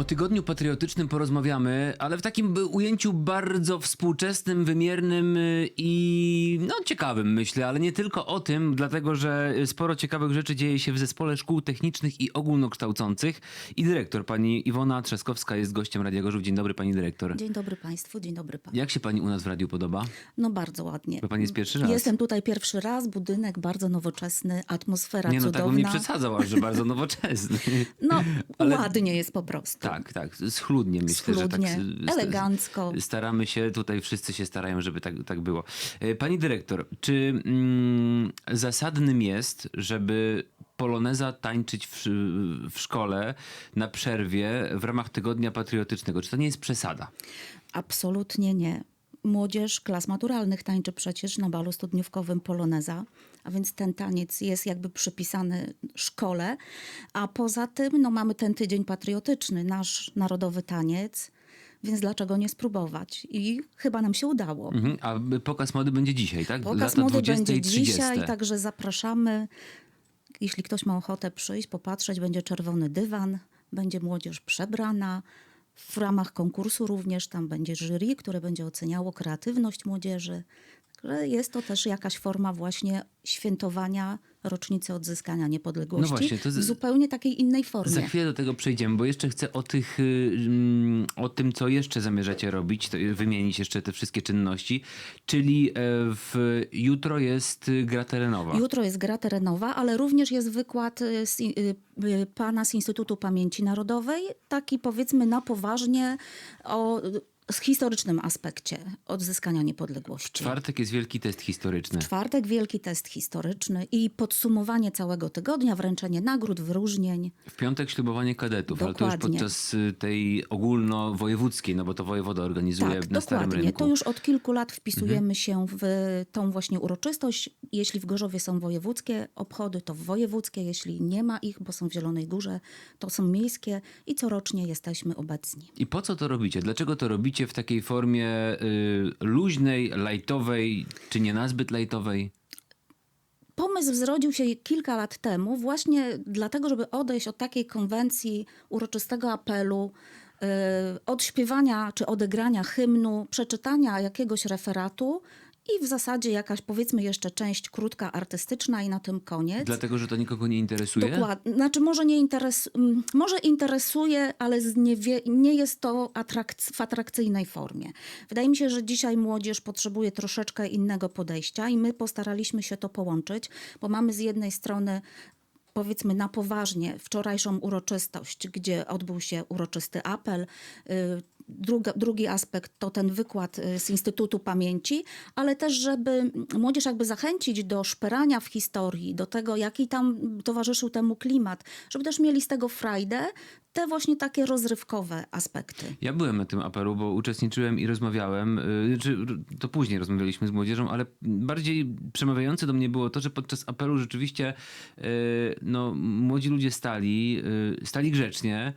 O tygodniu patriotycznym porozmawiamy, ale w takim ujęciu bardzo współczesnym, wymiernym y, i no ciekawym myślę, ale nie tylko o tym, dlatego że sporo ciekawych rzeczy dzieje się w zespole szkół technicznych i ogólnokształcących i dyrektor pani Iwona Trzaskowska jest gościem Radia Gorzów. Dzień dobry pani dyrektor. Dzień dobry Państwu, dzień dobry Panu. Jak się pani u nas w radiu podoba? No bardzo ładnie. Bo pani jest pierwszy raz. Jestem tutaj pierwszy raz, budynek bardzo nowoczesny, atmosfera Nie no, cudowna. tak bym nie przesadzał, aż że bardzo nowoczesny. No, Ale- ładnie jest po prostu. Tak, tak, schludnie myślę, że tak. Schludnie, elegancko. Staramy się, tutaj wszyscy się starają, żeby tak, tak było. E, Pani dyrektor, czy mm, zasadnym jest, żeby poloneza tańczyć w, w szkole na przerwie w ramach tygodnia patriotycznego? Czy to nie jest przesada? Absolutnie nie. Młodzież klas maturalnych tańczy przecież na balu studniówkowym Poloneza, a więc ten taniec jest jakby przypisany szkole, a poza tym no, mamy ten tydzień patriotyczny, nasz narodowy taniec, więc dlaczego nie spróbować? I chyba nam się udało. Mhm. A pokaz mody będzie dzisiaj, tak? Pokaz Lata mody 20 będzie i 30. dzisiaj, także zapraszamy. Jeśli ktoś ma ochotę przyjść, popatrzeć, będzie czerwony dywan, będzie młodzież przebrana. W ramach konkursu również tam będzie jury, które będzie oceniało kreatywność młodzieży. Także jest to też jakaś forma właśnie świętowania rocznicy odzyskania niepodległości No właśnie, to z- w zupełnie takiej innej formie. Za chwilę do tego przejdziemy, bo jeszcze chcę o, tych, y, mm, o tym, co jeszcze zamierzacie robić, to wymienić jeszcze te wszystkie czynności. Czyli e, w, jutro jest y, gra terenowa. Jutro jest gra terenowa, ale również jest wykład y, z, y, y, pana z Instytutu Pamięci Narodowej, taki powiedzmy na poważnie o y, historycznym aspekcie odzyskania niepodległości. W czwartek jest wielki test historyczny. czwartek wielki test historyczny i podsumowanie całego tygodnia, wręczenie nagród, wyróżnień. W piątek ślubowanie kadetów, ale to już Dokładnie. podczas y, tej ogólnowojewódzkiej, no bo to wojewoda organizuje Tak, na Starym dokładnie. Rynku. To już od kilku lat wpisujemy Mhm. się w tą właśnie uroczystość. Jeśli w Gorzowie są wojewódzkie obchody, to wojewódzkie. Jeśli nie ma ich, bo są w Zielonej Górze, to są miejskie i corocznie jesteśmy obecni. I po co to robicie? Dlaczego to robicie w takiej formie y, luźnej, lajtowej, czy nie nazbyt lajtowej? Pomysł zrodził się kilka lat temu właśnie dlatego, żeby odejść od takiej konwencji uroczystego apelu, yy, odśpiewania czy odegrania hymnu, przeczytania jakiegoś referatu i w zasadzie jakaś powiedzmy jeszcze część krótka artystyczna i na tym koniec. Dlatego, że to nikogo nie interesuje? Dokładnie. Znaczy może nie interes, może interesuje, ale z niewie, nie jest to atrakc- w atrakcyjnej formie. Wydaje mi się, że dzisiaj młodzież potrzebuje troszeczkę innego podejścia i my postaraliśmy się to połączyć, bo mamy z jednej strony powiedzmy na poważnie wczorajszą uroczystość, gdzie odbył się uroczysty apel. Druga, drugi aspekt to ten wykład y, z Instytutu Pamięci, ale też, żeby młodzież jakby zachęcić do szperania w historii, do tego, jaki tam towarzyszył temu klimat, żeby też mieli z tego frajdę, te właśnie takie rozrywkowe aspekty. Ja byłem na tym apelu, bo uczestniczyłem i rozmawiałem. y, Czy to później rozmawialiśmy z młodzieżą, ale bardziej przemawiające do mnie było to, że podczas apelu rzeczywiście y, no, młodzi ludzie stali, stali grzecznie.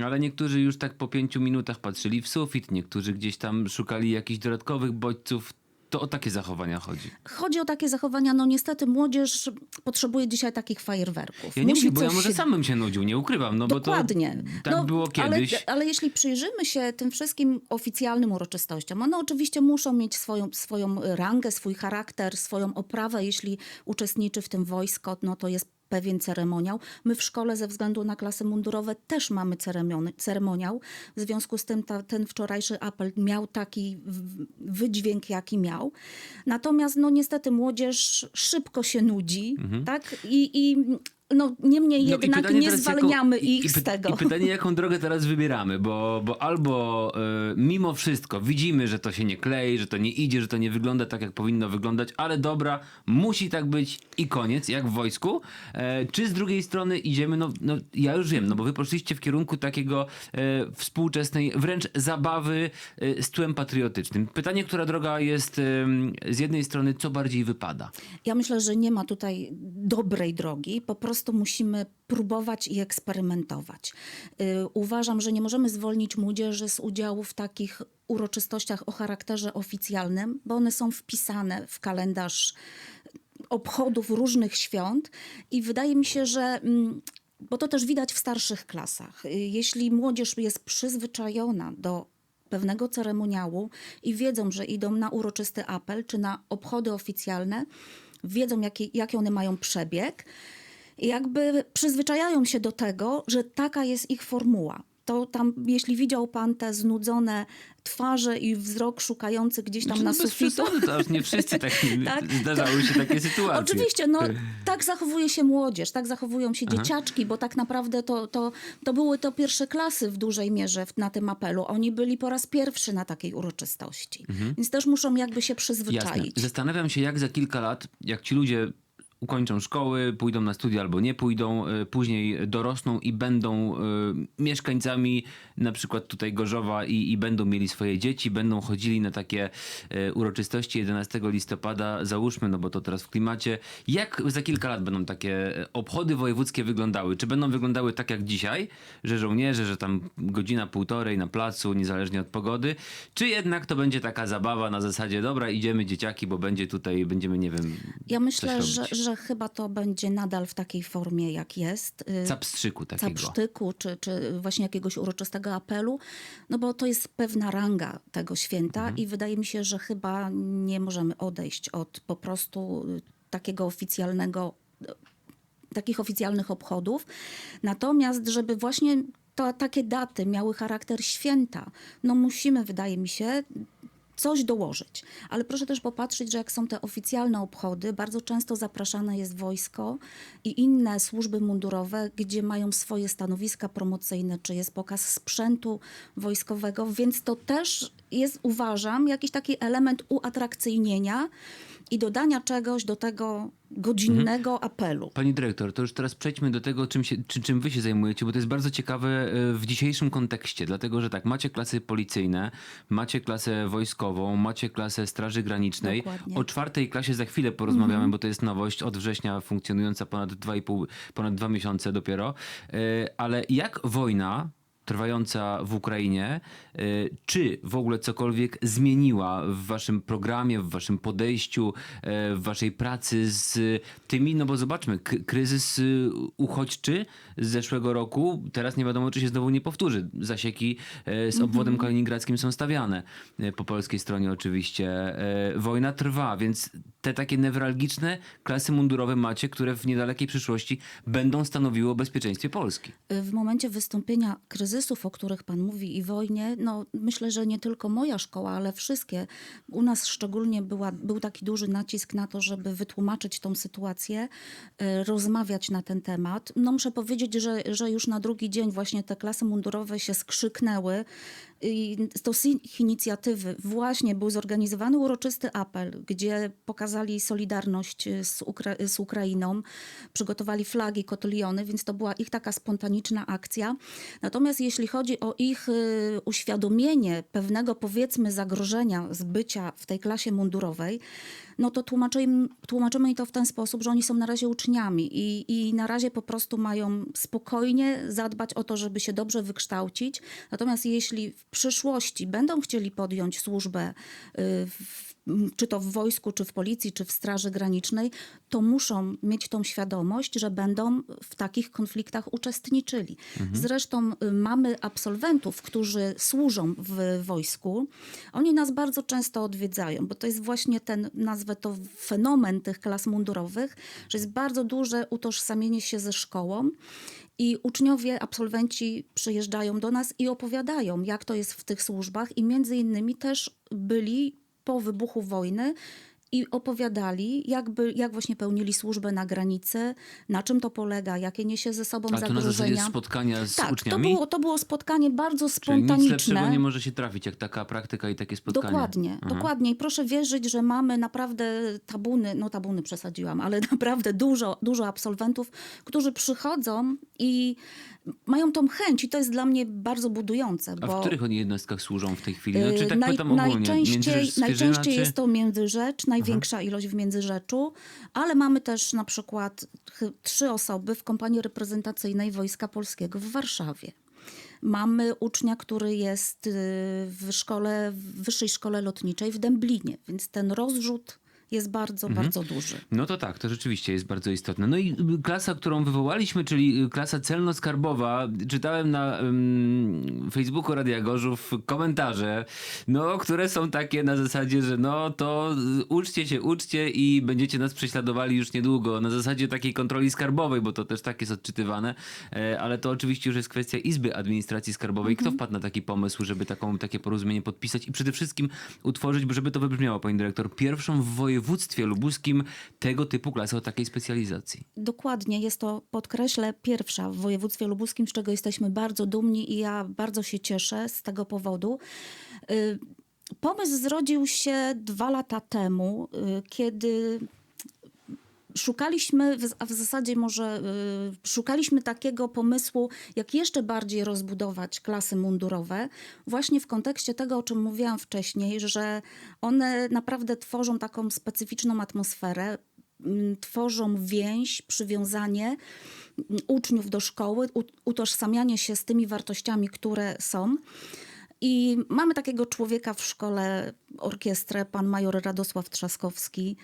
Ale niektórzy już tak po pięciu minutach patrzyli w sufit, niektórzy gdzieś tam szukali jakichś dodatkowych bodźców. To o takie zachowania chodzi. Chodzi o takie zachowania, no niestety młodzież potrzebuje dzisiaj takich fajerwerków. Ja nie Musi mówię, bo ja może się sam bym się nudził, nie ukrywam. No Dokładnie. Bo to, tak No, było kiedyś. Ale, ale jeśli przyjrzymy się tym wszystkim oficjalnym uroczystościom, one oczywiście muszą mieć swoją, swoją rangę, swój charakter, swoją oprawę. Jeśli uczestniczy w tym wojsko, no to jest pewien ceremoniał. My w szkole ze względu na klasy mundurowe też mamy ceremoniał. W związku z tym ta, ten wczorajszy apel miał taki wydźwięk, jaki miał. Natomiast no niestety młodzież szybko się nudzi, tak? I, i no, niemniej. No jednak nie zwalniamy jaką, ich i, z tego. I pytanie, jaką drogę teraz wybieramy, bo, bo albo e, mimo wszystko widzimy, że to się nie klei, że to nie idzie, że to nie wygląda tak, jak powinno wyglądać, ale dobra, musi tak być i koniec, jak w wojsku. E, czy z drugiej strony idziemy, no, no ja już wiem, no bo wy poszliście w kierunku takiego e, współczesnej, wręcz zabawy e, z tłem patriotycznym. Pytanie, która droga jest em, z jednej strony, co bardziej wypada? Ja myślę, że nie ma tutaj dobrej drogi, po prostu musimy próbować i eksperymentować. Y, Uważam, że nie możemy zwolnić młodzieży z udziału w takich uroczystościach o charakterze oficjalnym, bo one są wpisane w kalendarz obchodów różnych świąt i wydaje mi się, że mm, bo to też widać w starszych klasach. Y, Jeśli młodzież jest przyzwyczajona do pewnego ceremoniału i wiedzą, że idą na uroczysty apel czy na obchody oficjalne, wiedzą jaki, jaki one mają przebieg, jakby przyzwyczajają się do tego, że taka jest ich formuła. To tam, jeśli widział pan te znudzone twarze i wzrok szukający gdzieś tam Znaczy, na no bez sufitu. przesady, to aż nie wszyscy tak, Tak, zdarzały się takie sytuacje. Oczywiście, no tak zachowuje się młodzież, tak zachowują się dzieciaczki, bo tak naprawdę to, to, to były to pierwsze klasy w dużej mierze na tym apelu. Oni byli po raz pierwszy na takiej uroczystości, więc też muszą jakby się Jasne. przyzwyczaić. Zastanawiam się, jak za kilka lat, jak ci ludzie ukończą szkoły, pójdą na studia albo nie pójdą, y, później dorosną i będą y, mieszkańcami na przykład tutaj Gorzowa i, i będą mieli swoje dzieci, będą chodzili na takie y, uroczystości 11 listopada, załóżmy, no bo to teraz w klimacie. Jak za kilka lat będą takie obchody wojewódzkie wyglądały? Czy będą wyglądały tak jak dzisiaj, że żołnierze, że tam godzina, półtorej na placu, niezależnie od pogody, czy jednak to będzie taka zabawa na zasadzie, dobra, idziemy dzieciaki, bo będzie tutaj, będziemy, nie wiem, Ja myślę, że, robić. Że chyba to będzie nadal w takiej formie, jak jest. Y, Capstrzyku takiego. capsztyku, czy, czy właśnie jakiegoś uroczystego apelu, no bo to jest pewna ranga tego święta Mhm. i wydaje mi się, że chyba nie możemy odejść od po prostu y, takiego oficjalnego, y, takich oficjalnych obchodów. Natomiast, żeby właśnie to, takie daty miały charakter święta, no musimy, wydaje mi się, coś dołożyć. Ale proszę też popatrzeć, że jak są te oficjalne obchody, bardzo często zapraszane jest wojsko i inne służby mundurowe, gdzie mają swoje stanowiska promocyjne, czy jest pokaz sprzętu wojskowego, więc to też jest, uważam, jakiś taki element uatrakcyjnienia i dodania czegoś do tego godzinnego apelu. Pani dyrektor, to już teraz przejdźmy do tego, czym, się, czy, czym wy się zajmujecie, bo to jest bardzo ciekawe e, w dzisiejszym kontekście, dlatego że tak, macie klasy policyjne, macie klasę wojskową, macie klasę Straży Granicznej. Dokładnie. O czwartej klasie za chwilę porozmawiamy, bo to jest nowość od września funkcjonująca ponad 2,5, ponad dwa miesiące dopiero. E, Ale jak wojna trwająca w Ukrainie, y, czy w ogóle cokolwiek zmieniła w waszym programie, w waszym podejściu, e, w waszej pracy z tymi, no bo zobaczmy, kryzys y, uchodźczy z zeszłego roku, teraz nie wiadomo, czy się znowu nie powtórzy. Zasieki e, z obwodem kaliningradzkim są stawiane, e, po polskiej stronie oczywiście. E, Wojna trwa, więc te takie newralgiczne klasy mundurowe macie, które w niedalekiej przyszłości będą stanowiły o bezpieczeństwie Polski. W momencie wystąpienia kryzysów, o których Pan mówi, i wojnie, no myślę, że nie tylko moja szkoła, ale wszystkie. U nas szczególnie była, był taki duży nacisk na to, żeby wytłumaczyć tą sytuację, e, rozmawiać na ten temat. No muszę powiedzieć, że, że już na drugi dzień właśnie te klasy mundurowe się skrzyknęły. I to z ich inicjatywy właśnie był zorganizowany uroczysty apel, gdzie pokazali solidarność z, Ukra- z Ukrainą, przygotowali flagi, kotliony, więc to była ich taka spontaniczna akcja. Natomiast jeśli chodzi o ich y, uświadomienie pewnego powiedzmy zagrożenia z bycia w tej klasie mundurowej, no to tłumaczymy, tłumaczymy im to w ten sposób, że oni są na razie uczniami i, i na razie po prostu mają spokojnie zadbać o to, żeby się dobrze wykształcić. Natomiast jeśli w przyszłości będą chcieli podjąć służbę y, w, czy to w wojsku, czy w policji, czy w Straży Granicznej, to muszą mieć tą świadomość, że będą w takich konfliktach uczestniczyli. Zresztą y, mamy absolwentów, którzy służą w wojsku. Oni nas bardzo często odwiedzają, bo to jest właśnie ten, nazwę to fenomen tych klas mundurowych, że jest bardzo duże utożsamienie się ze szkołą. I uczniowie, absolwenci przyjeżdżają do nas i opowiadają, jak to jest w tych służbach, i między innymi też byli po wybuchu wojny i opowiadali, jakby, jak właśnie pełnili służbę na granicy, na czym to polega, jakie niesie ze sobą A to na zasadzie zagrożenia. spotkania z tak, to uczniami? było, to było spotkanie bardzo Czyli nic lepszego spontaniczne. nie może się trafić, jak taka praktyka i takie spotkanie. Dokładnie, Aha. dokładnie. I proszę wierzyć, że mamy naprawdę tabuny, no tabuny przesadziłam, ale naprawdę dużo, dużo absolwentów, którzy przychodzą i mają tą chęć i to jest dla mnie bardzo budujące. A w których oni jednostkach służą w tej chwili? No, czy Yy, tak naj- pytam ogólnie. najczęściej, najczęściej czy... jest to Międzyrzecz, największa ilość w Międzyrzeczu, ale mamy też na przykład trzy osoby w kompanii reprezentacyjnej Wojska Polskiego w Warszawie. Mamy ucznia, który jest y, w szkole, w Wyższej Szkole Lotniczej w Dęblinie, więc ten rozrzut jest bardzo, Mhm. bardzo duży. No to tak, to rzeczywiście jest bardzo istotne. No i y, klasa, którą wywołaliśmy, czyli y, klasa celno-skarbowa, czytałem na ym, Facebooku Radia Gorzów komentarze, no, które są takie na zasadzie, że no to y, uczcie się, uczcie i będziecie nas prześladowali już niedługo. Na zasadzie takiej kontroli skarbowej, bo to też tak jest odczytywane, e, ale to oczywiście już jest kwestia Izby Administracji Skarbowej. Kto wpadł na taki pomysł, żeby taką, takie porozumienie podpisać i przede wszystkim utworzyć, żeby to wybrzmiało, pani dyrektor, pierwszą w województwie lubuskim tego typu klasę o takiej specjalizacji? Dokładnie, jest to, podkreślę, pierwsza w województwie lubuskim, z czego jesteśmy bardzo dumni i ja bardzo się cieszę z tego powodu. Y, Pomysł zrodził się dwa lata temu, y, kiedy szukaliśmy, a w zasadzie może y, szukaliśmy takiego pomysłu, jak jeszcze bardziej rozbudować klasy mundurowe, właśnie w kontekście tego, o czym mówiłam wcześniej, że one naprawdę tworzą taką specyficzną atmosferę, mm, tworzą więź, przywiązanie mm, uczniów do szkoły, utożsamianie się z tymi wartościami, które są. I mamy takiego człowieka w szkole, orkiestrę, pan major Radosław Trzaskowski,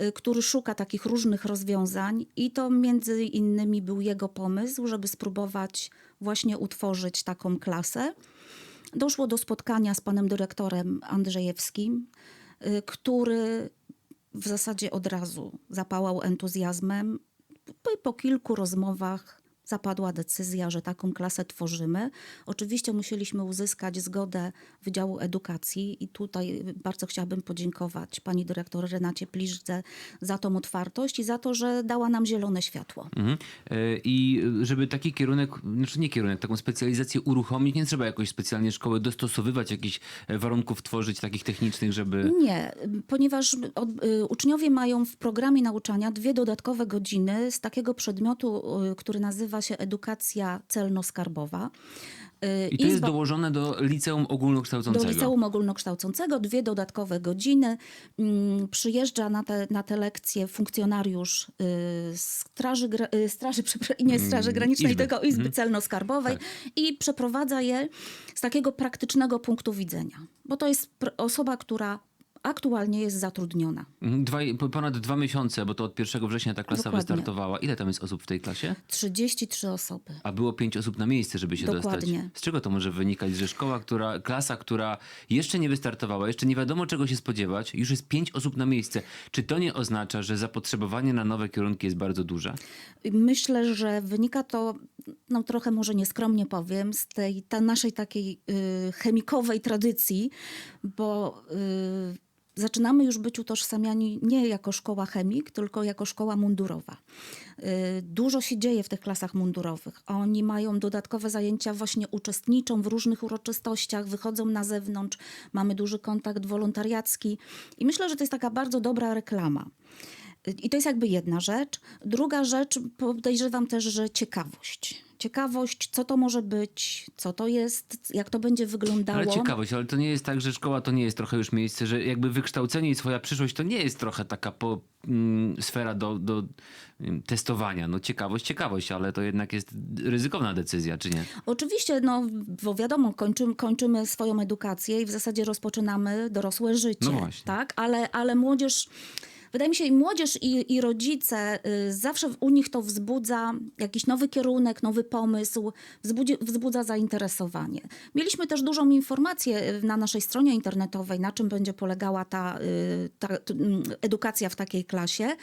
y, który szuka takich różnych rozwiązań i to między innymi był jego pomysł, żeby spróbować właśnie utworzyć taką klasę. Doszło do spotkania z panem dyrektorem Andrzejewskim, y, który w zasadzie od razu zapałał entuzjazmem. Po, po kilku rozmowach zapadła decyzja, że taką klasę tworzymy. Oczywiście musieliśmy uzyskać zgodę Wydziału Edukacji i tutaj bardzo chciałabym podziękować pani dyrektor Renacie Pliżdze za tą otwartość i za to, że dała nam zielone światło. Mhm. E, I żeby taki kierunek, znaczy nie kierunek, taką specjalizację uruchomić, nie trzeba jakoś specjalnie szkoły dostosowywać, jakichś e, warunków tworzyć takich technicznych, żeby... Nie, ponieważ y, uczniowie mają w programie nauczania dwie dodatkowe godziny z takiego przedmiotu, który nazywa się edukacja celno-skarbowa. Y, I to jest dołożone do liceum do ogólnokształcącego. liceum ogólnokształcącego, dwie dodatkowe godziny. Mm, Przyjeżdża na te, na te lekcje funkcjonariusz y, Straży, y, Straży, nie Straży Granicznej, Izby. tylko Izby Celno-Skarbowej i przeprowadza je z takiego praktycznego punktu widzenia. Bo to jest osoba, która aktualnie jest zatrudniona. Mhm. Dwa, ponad dwa miesiące, bo to od 1 września ta klasa Dokładnie. wystartowała. Ile tam jest osób w tej klasie? 33 osoby. A było pięć osób na miejsce, żeby się Dokładnie. dostać. Z czego to może wynikać, że szkoła, która, klasa, która jeszcze nie wystartowała, jeszcze nie wiadomo czego się spodziewać, już jest pięć osób na miejsce. Czy to nie oznacza, że zapotrzebowanie na nowe kierunki jest bardzo duże? Myślę, że wynika to, no trochę może nieskromnie powiem, z tej ta naszej takiej y, chemikowej tradycji, bo y, zaczynamy już być utożsamiani nie jako szkoła chemik, tylko jako szkoła mundurowa. Y, Dużo się dzieje w tych klasach mundurowych. Oni mają dodatkowe zajęcia, właśnie uczestniczą w różnych uroczystościach, wychodzą na zewnątrz, mamy duży kontakt wolontariacki i myślę, że to jest taka bardzo dobra reklama. I to jest jakby jedna rzecz. Druga rzecz, podejrzewam też, że ciekawość. Ciekawość, co to może być, co to jest, jak to będzie wyglądało. Ale ciekawość, ale to nie jest tak, że szkoła to nie jest trochę już miejsce, że jakby wykształcenie i swoja przyszłość to nie jest trochę taka po, mm, sfera do, do mm, testowania. No ciekawość, ciekawość, ale to jednak jest ryzykowna decyzja, czy nie? Oczywiście, no bo wiadomo, kończymy, kończymy swoją edukację i w zasadzie rozpoczynamy dorosłe życie. No właśnie. Tak? Ale, ale młodzież... Wydaje mi się, i młodzież i, i rodzice, y, zawsze u nich to wzbudza jakiś nowy kierunek, nowy pomysł, wzbudzi, wzbudza zainteresowanie. Mieliśmy też dużą informację y, na naszej stronie internetowej, na czym będzie polegała ta, y, ta mm, edukacja w takiej klasie.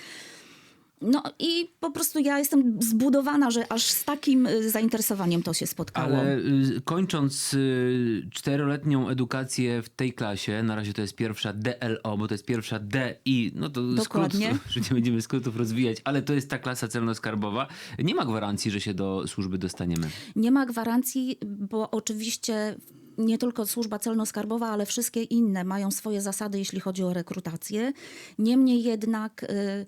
No i po prostu ja jestem zbudowana, że aż z takim y, zainteresowaniem to się spotkało. Ale y, kończąc y, czteroletnią edukację w tej klasie, na razie to jest pierwsza DLO, bo to jest pierwsza DI, no to Dokładnie. skrót, że nie będziemy skrótów rozwijać, ale to jest ta klasa celno-skarbowa. Nie ma gwarancji, że się do służby dostaniemy. Nie ma gwarancji, bo oczywiście nie tylko służba celno-skarbowa, ale wszystkie inne mają swoje zasady, jeśli chodzi o rekrutację. Niemniej jednak, y,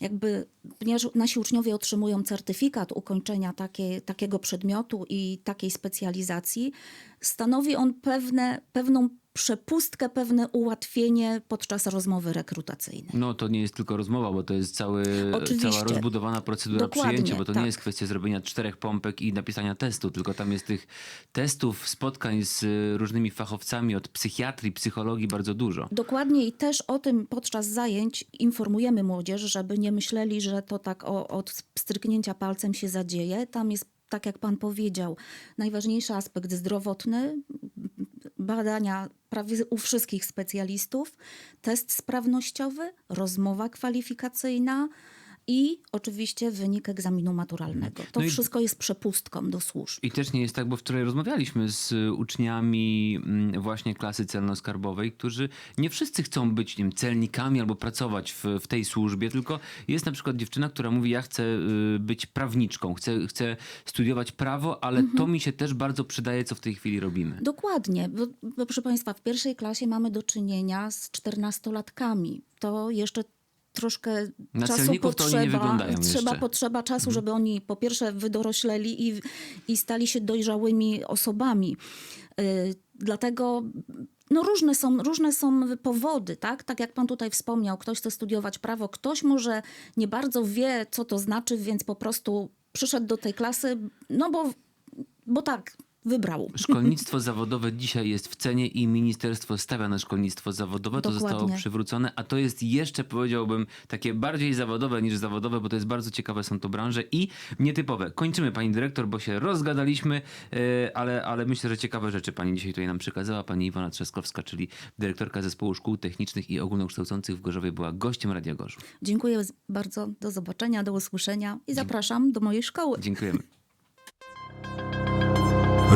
jakby, ponieważ nasi uczniowie otrzymują certyfikat ukończenia takie, takiego przedmiotu i takiej specjalizacji, stanowi on pewne, pewną przepustkę, pewne ułatwienie podczas rozmowy rekrutacyjnej. No to nie jest tylko rozmowa, bo to jest cały, Oczywiście. cała rozbudowana procedura Dokładnie, przyjęcia, bo to tak. nie jest kwestia zrobienia czterech pompek i napisania testu, tylko tam jest tych testów, spotkań z y, różnymi fachowcami od psychiatrii, psychologii bardzo dużo. Dokładnie i też o tym podczas zajęć informujemy młodzież, żeby nie myśleli, że to tak o, od stryknięcia palcem się zadzieje. Tam jest, tak jak pan powiedział, najważniejszy aspekt zdrowotny, badania prawie u wszystkich specjalistów, test sprawnościowy, rozmowa kwalifikacyjna i oczywiście wynik egzaminu maturalnego. To No i- wszystko jest przepustką do służb. I też nie jest tak, bo wczoraj rozmawialiśmy z y, uczniami mm, właśnie klasy celno-skarbowej, którzy nie wszyscy chcą być nie wiem, celnikami albo pracować w, w tej służbie, tylko jest na przykład dziewczyna, która mówi, ja chcę y, być prawniczką, chcę, chcę studiować prawo, ale to mi się też bardzo przydaje, co w tej chwili robimy. Dokładnie, bo, bo proszę Państwa, w pierwszej klasie mamy do czynienia z czternastolatkami. To jeszcze troszkę czasu potrzeba, trzeba, jeszcze. Mhm. potrzeba czasu, żeby oni po pierwsze wydorośleli i, i stali się dojrzałymi osobami. Y, dlatego no różne, są, różne są powody, tak? Tak jak pan tutaj wspomniał, ktoś chce studiować prawo, ktoś może nie bardzo wie, co to znaczy, więc po prostu przyszedł do tej klasy, no bo, bo tak, wybrał. Szkolnictwo zawodowe dzisiaj jest w cenie i ministerstwo stawia na szkolnictwo zawodowe. To zostało Dokładnie. przywrócone, a to jest jeszcze, powiedziałbym, takie bardziej zawodowe niż zawodowe, bo to jest bardzo ciekawe, są to branże i nietypowe. Kończymy, pani dyrektor, bo się rozgadaliśmy, e, ale, ale myślę, że ciekawe rzeczy pani dzisiaj tutaj nam przekazała. Pani Iwona Trzaskowska, czyli dyrektorka Zespołu Szkół Technicznych i Ogólnokształcących w Gorzowie, była gościem Radia Gorzów. Dziękuję bardzo, do zobaczenia, do usłyszenia i zapraszam do mojej szkoły. Dziękujemy.